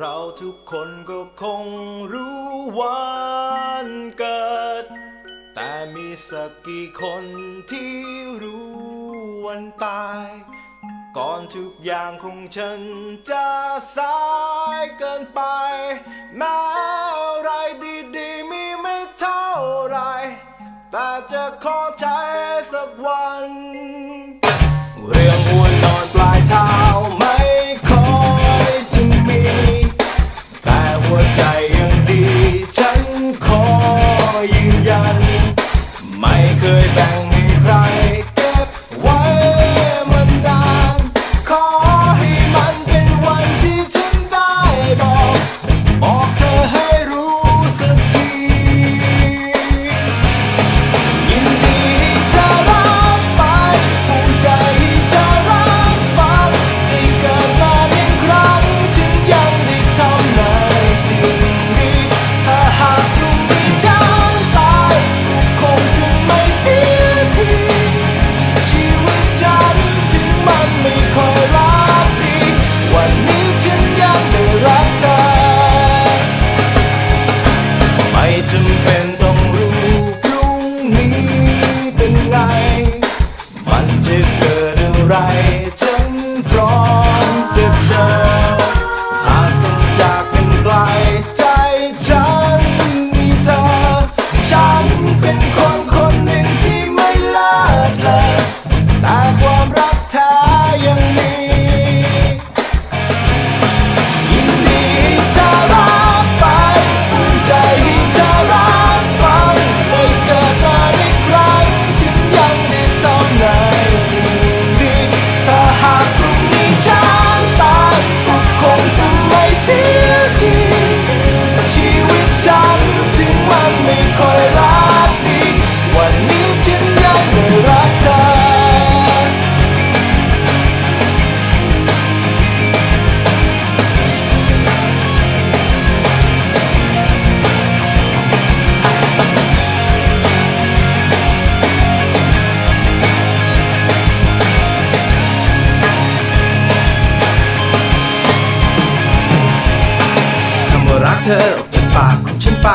เราทุกคนก็คงรู้วันเกิด แต่มีสักกี่คนที่รู้วันตาย ก่อนทุกอย่างคงฉันจะสายเกินไป แม้อะไรดีๆมีไม่เท่าไร แต่จะขอใจสักวัน เธอจากปากของฉันไป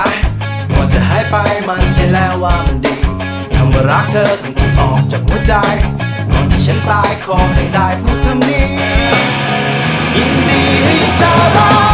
ก่อนจะหายไปมันใจแล้วว่ามันดีคำว่ารักเธอต้องถูกออกจากหัวใจก่อนที่ฉันตายขอให้ได้พูดคำนี้ยินดีให้เธอรัก